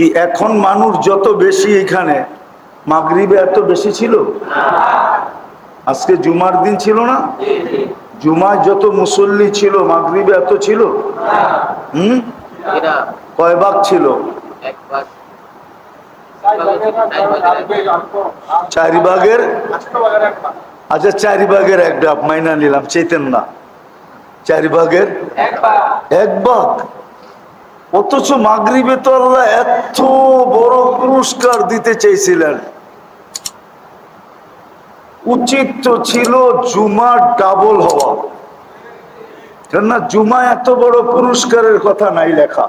কি এখন মানুষ যত বেশি এখানে মাগরিবে এত বেশি ছিল? আজকে জুমার দিন ছিল না? জুমায় যত মুসল্লি ছিল মাগরিবে এত ছিল? হুম? কয় ভাগ ছিল? একবার ভাগের আচ্ছা চারি ভাগের এক ডাব মাইনা নিলাম চেতেন না। চারি ভাগের এক ভাগ অথচ মাগরিবে তো আল্লাহ এত বড় পুরস্কার দিতে চেয়েছিলেন। উচিত তো ছিল জুমা ডাবল হওয়া। কেননা জুমা এত বড় পুরস্কারের কথা নাই লেখা।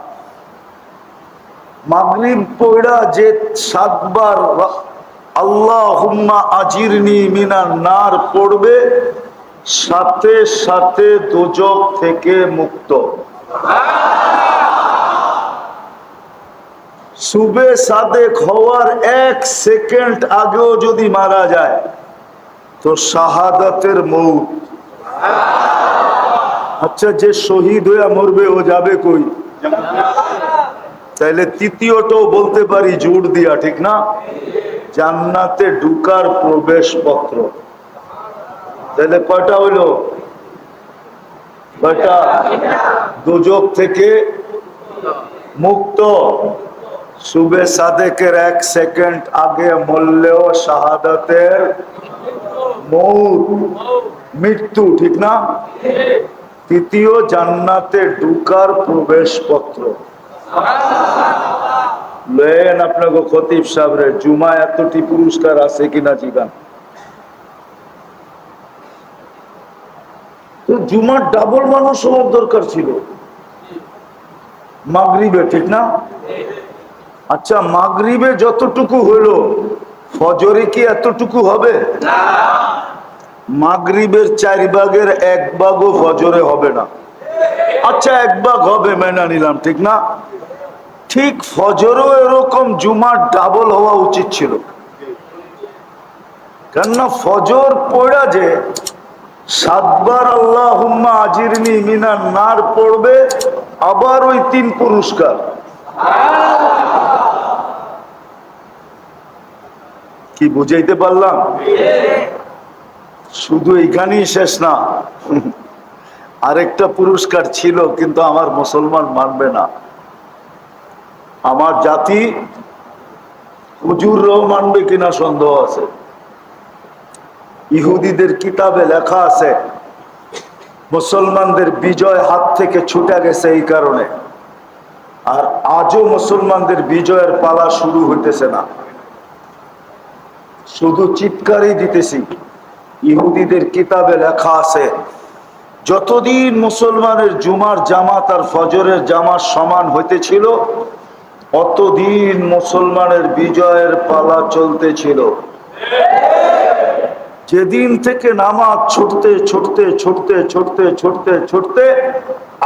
মাগরিব পড়া যে সাতবার আল্লাহ হুম্মা আজিরনি মিনার নার পড়বে, সাথে সাথে দোজক থেকে মুক্ত। সুবে সাদেক হওয়ার এক সেকেন্ড আগেও যদি মারা যায়, তো শাহাদাতের মৌত। আচ্ছা যে শহীদ হয়ে মরবে, ও যাবে কই? তাইলে তৃতীয়টাও বলতে পারি জোর দিয়া, ঠিক না? জান্নাতে ঢুকার প্রবেশ পত্র তাহলে কয়টা হইল? কয়টা? দুজক থেকে মুক্ত। সুবে সাদেকের এক সেকেন্ড আগে মরলেও শাহাদাতের মৌত, মৃত্যু, ঠিক না? তৃতীয় জান্নাতে ঢুকার প্রবেশ পত্র লেন আপনাকে খতিব সাহেবরে জুমা এতটি পুরস্কার আছে কিনা জিগান। তো জুমার ডাবল মানুষ হওয়ার দরকার ছিল। মাগরিবে, ঠিক না? আচ্ছা মাগরিবে যতটুকু হলো ফজরে কি এতটুকু হবে? মাগরিবের চার ভাগের এক ভাগও ফজরে হবে না। আচ্ছা এক ভাগ হবে মেনে নিলাম ঠিক না? ঠিক ফজরও এরকম জুমার ডাবল হওয়া উচিত ছিল। কেননা ফজর পড়া যে সাতবার আল্লাহ আজিরনি মিনার নার পড়বে আবার ওই তিন পুরস্কার। কি বুঝাইতে পারলাম? শুধু এইখানেই শেষ না। আরেকটা পুরস্কার ছিল, কিন্তু আমার মুসলমান মানবে না। আমার জাতি হুজুররাও মানবে কিনা সন্দেহ আছে। ইহুদিদের কিতাবে লেখা আছে, মুসলমানদের বিজয় হাত থেকে ছুটে গেছে এই কারণে। আর আজও মুসলমানদের বিজয়ের পালা শুরু হইতেছে না। শুধু চিৎকারই দিতেছি। ইহুদিদের কিতাবে লেখা আছে, যতদিন মুসলমানের জুমার জামাত আর ফজরের জামাত সমান হইতেছিল, অতদিন মুসলমানের বিজয়ের পালা চলতেছিল। যেদিন থেকে নামাজ ছুটতে ছুটতে ছুটতে ছুটতে ছুটতে ছুটতে,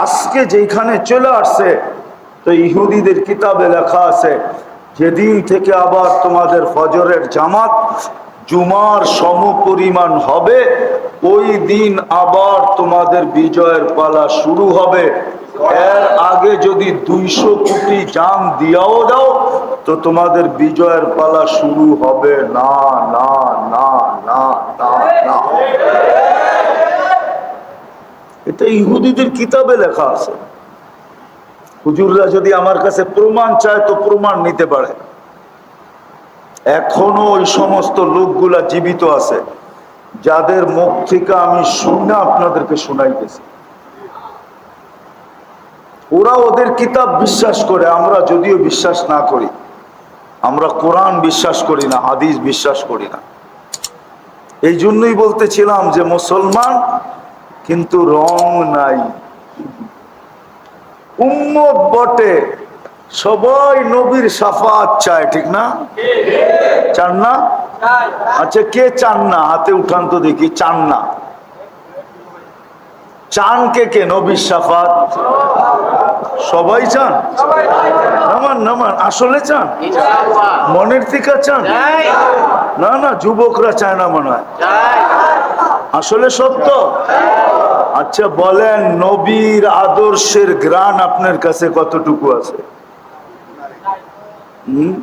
আজকে যেখানে চলে আসছে, তো ইহুদিদের কিতাবে লেখা আছে যেদিন থেকে আবার তোমাদের ফজরের জামাত জুমার সম পরিমাণ হবে, ওই দিন আবার তোমাদের বিজয়ের পালা শুরু হবে। এর আগে যদি দুইশো কোটি জান দিয়াও দাও, তো তোমাদের বিজয়ের পালা শুরু হবে। না না না না না না। এটা ইহুদিদের কিতাবে লেখা আছে। হুজুররা যদি আমার কাছে প্রমাণ চায়, তো প্রমাণ নিতে পারে। এখনও ওই সমস্ত লোকগুলা জীবিত আছে, যাদের মুখ থেকে আমি শুনে আপনাদেরকে শোনাইতেছি। ওরা ওদের কিতাব বিশ্বাস করে, আমরা যদিও বিশ্বাস না করি, আমরা কোরআন বিশ্বাস করি না, হাদিস বিশ্বাস করি না। এই জন্যই বলতেছিলাম যে মুসলমান কিন্তু রং নাই। উম্মত বটে। সবাই নবীর সাফাত চায়, ঠিক না? চান না? আচ্ছা কে চান না? হাতে উঠান তো দেখি, চান না। চান কে কে? নবীর সাফাত। সবাই চান? নামান নামান, আসলে চান? মনের থেকে চান? না না, যুবকরা চায় না মনে হয়। আসলে সত্য? আচ্ছা বলেন নবীর আদর্শের গ্রান আপনার কাছে কতটুকু আছে? হুম?